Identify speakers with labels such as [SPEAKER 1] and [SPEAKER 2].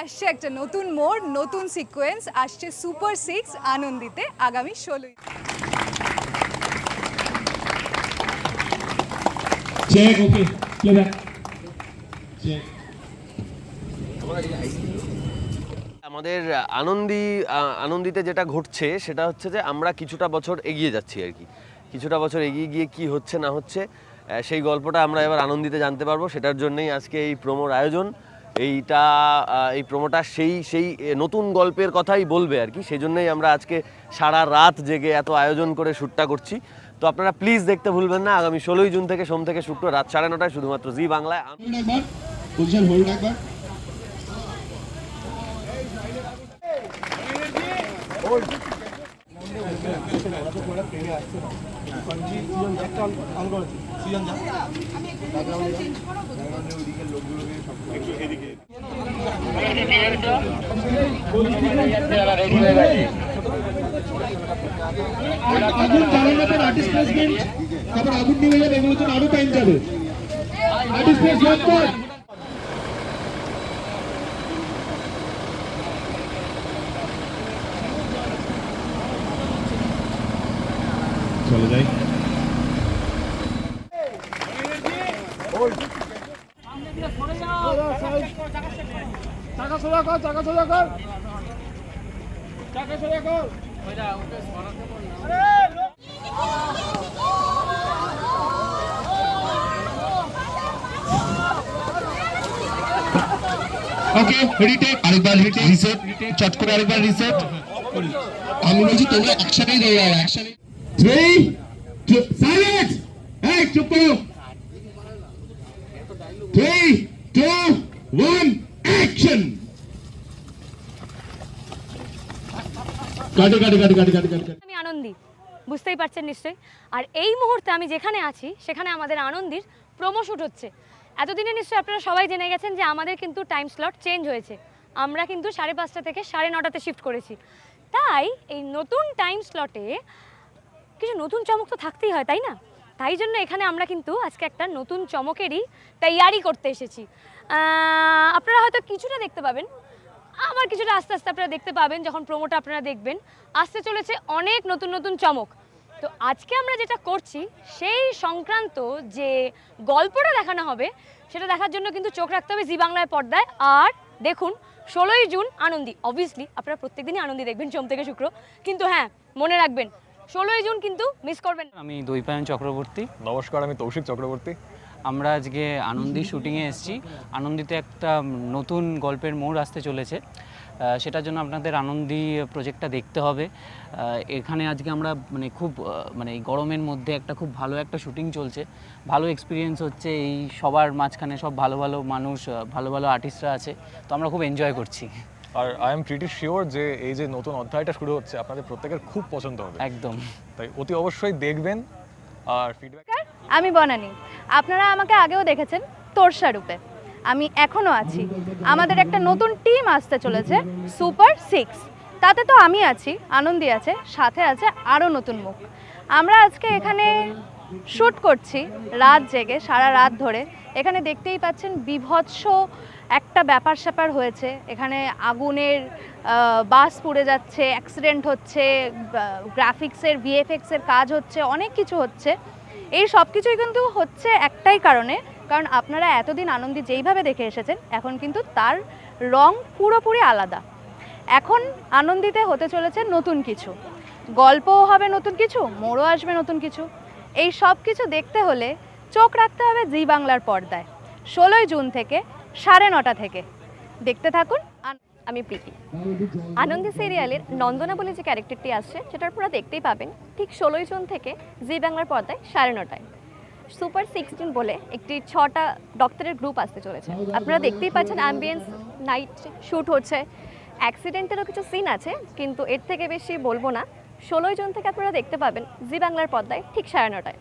[SPEAKER 1] আসছে একটা নতুন মোড় নতুন সিকোয়েন্স আসছে সুপার সিক্স আনন্দিতে আগামী ষোলোই
[SPEAKER 2] okay. Playback. Check.
[SPEAKER 3] আমাদের আনন্দি আনন্দিতে যেটা ঘটছে সেটা হচ্ছে যে আমরা কিছুটা বছর এগিয়ে যাচ্ছি আর কি কিছুটা বছর এগিয়ে গিয়ে কি হচ্ছে না হচ্ছে সেই গল্পটা আমরা এবার আনন্দিতে জানতে পারব সেটার জন্যই আজকে এই প্রোমোর আয়োজন এইটা এই প্রোমোটা সেই সেই নতুন গল্পের কথাই বলবে আর কি সেই জন্যই আমরা আজকে সারা রাত জেগে এত আয়োজন করে শ্যুটটা করছি তো আপনারা প্লিজ দেখতে ভুলবেন না আগামী ষোলোই জুন থেকে সোম থেকে শুক্র রাত সাড়ে নটায় শুধুমাত্র জি বাংলায়
[SPEAKER 2] আগুন জ্বালানোর পর আর্টিস্ট তারপর আগুন নিভে যাবে এগুলোর জন্য আরও টাইম যাবে আর্টিস্ট চলে যাই ওকে রিটেক আরেকবার রিটেক রিসেট চট করে, আরেকবার রিসেট আমি বলছি তোমরা একসাথেই দৌড়াও একসাথে
[SPEAKER 4] আমি আনন্দি। বুঝতেই পারছেন নিশ্চয়ই? আর এই মুহূর্তে আমি যেখানে আছি, সেখানে আমাদের আনন্দির প্রোমো শুট হচ্ছে। এতদিনে নিশ্চয়ই আপনারা সবাই জেনে গেছেন যে আমাদের কিন্তু টাইম স্লট চেঞ্জ হয়েছে। আমরা কিন্তু সাড়ে পাঁচটা থেকে সাড়ে নটাতে শিফট করেছি। তাই এই নতুন টাইম স্লটে কিছু নতুন চমক তো থাকতেই হয়, তাই না? তাই জন্য এখানে আমরা কিন্তু আজকে একটা নতুন চমকেরই তৈয়ারি করতে এসেছি। আপনারা হয়তো কিছুটা দেখতে পাবেন, আবার কিছুটা আস্তে আস্তে আপনারা দেখতে পাবেন যখন প্রোমোটা আপনারা দেখবেন। আসতে চলেছে অনেক নতুন নতুন চমক। তো আজকে আমরা যেটা করছি, সেই সংক্রান্ত যে গল্পটা দেখানো হবে, সেটা দেখার জন্য কিন্তু চোখ রাখতে হবে জি বাংলায় পর্দায়। আর দেখুন, ষোলোই জুন আনন্দী। অবভিয়াসলি আপনারা প্রত্যেকদিনই আনন্দী দেখবেন সোম থেকে শুক্র। কিন্তু হ্যাঁ মনে রাখবেন ষোলোই জুন কিন্তু মিস করবেন। না
[SPEAKER 5] আমি দৈপায়ন চক্রবর্তী।
[SPEAKER 6] নমস্কার আমি তৌশিক চক্রবর্তী।
[SPEAKER 5] আমরা আজকে আনন্দী শুটিংয়ে এসেছি। আনন্দীতে একটা নতুন গল্পের মোড় আসতে চলেছে। আহ, সেটার জন্য আপনাদের আনন্দী প্রজেক্টটা দেখতে হবে। আহ, এখানে আজকে আমরা মানে খুব আহ, মানে এই গরমের মধ্যে একটা খুব ভালো একটা শুটিং চলছে। ভালো এক্সপিরিয়েন্স হচ্ছে এই সবার মাঝখানে সব ভালো ভালো মানুষ আহ, ভালো ভালো আর্টিস্টরা আছে। তো আমরা খুব এনজয় করছি।
[SPEAKER 6] আর আই এম প্রিটি শিওর যে এই যে নতুন অধ্যায়টা শুরু হচ্ছে আপনাদের প্রত্যেকের খুব পছন্দ হবে।
[SPEAKER 5] একদম।
[SPEAKER 6] তাই অতি অবশ্যই দেখবেন আর ফিডব্যাক
[SPEAKER 7] আমি বনানি। আপনারা আমাকে আগেও দেখেছেন তোরসা রূপে। আমি এখনও আছি। আমাদের একটা নতুন টিম আসতে চলেছে সুপার সিক্স তাতে তো আমি আছি আনন্দি আছে সাথে আছে আরও নতুন মুখ। আমরা আজকে এখানে শ্যুট করছি রাত জেগে সারা রাত ধরে। এখানে দেখতেই পাচ্ছেন বিভৎস একটা ব্যাপার স্যাপার হয়েছে। এখানে আগুনের বাস পুড়ে যাচ্ছে অ্যাক্সিডেন্ট হচ্ছে গ্রাফিক্সের ভিএফএক্সের কাজ হচ্ছে, অনেক কিছু হচ্ছে। এই সব কিছুই কিন্তু হচ্ছে একটাই কারণে, কারণ আপনারা এতদিন আনন্দি যেইভাবে দেখে এসেছেন, এখন কিন্তু তার রং পুরোপুরি আলাদা। এখন আনন্দিতে হতে চলেছে নতুন কিছু। গল্পও হবে নতুন কিছু, মোড়ও আসবে নতুন কিছু। এই সব কিছু দেখতে হলে চোখ রাখতে হবে জি বাংলার পর্দায়। ষোলোই জুন থেকে সাড়ে নটা থেকে। দেখতে থাকুন
[SPEAKER 4] আমি প্রীতি। আনন্দ সিরিয়ালের নন্দনা বলে যে ক্যারেক্টারটি আসছে সেটা আপনারা দেখতেই পাবেন ঠিক ষোলোই জুন থেকে জি বাংলার পর্দায় সাড়ে নটায়। সুপার সিক্সটিন বলে একটি ছটা ডক্টরের গ্রুপ আসতে চলেছে। আপনারা দেখতেই পাচ্ছেন অ্যাম্বিয়েন্স নাইট শ্যুট হচ্ছে। অ্যাক্সিডেন্টেরও কিছু সিন আছে, কিন্তু এর থেকে বেশি বলব না। ষোলোই জুন থেকে আপনারা দেখতে পাবেন জি বাংলার পর্দায় ঠিক সাড়ে নটায়।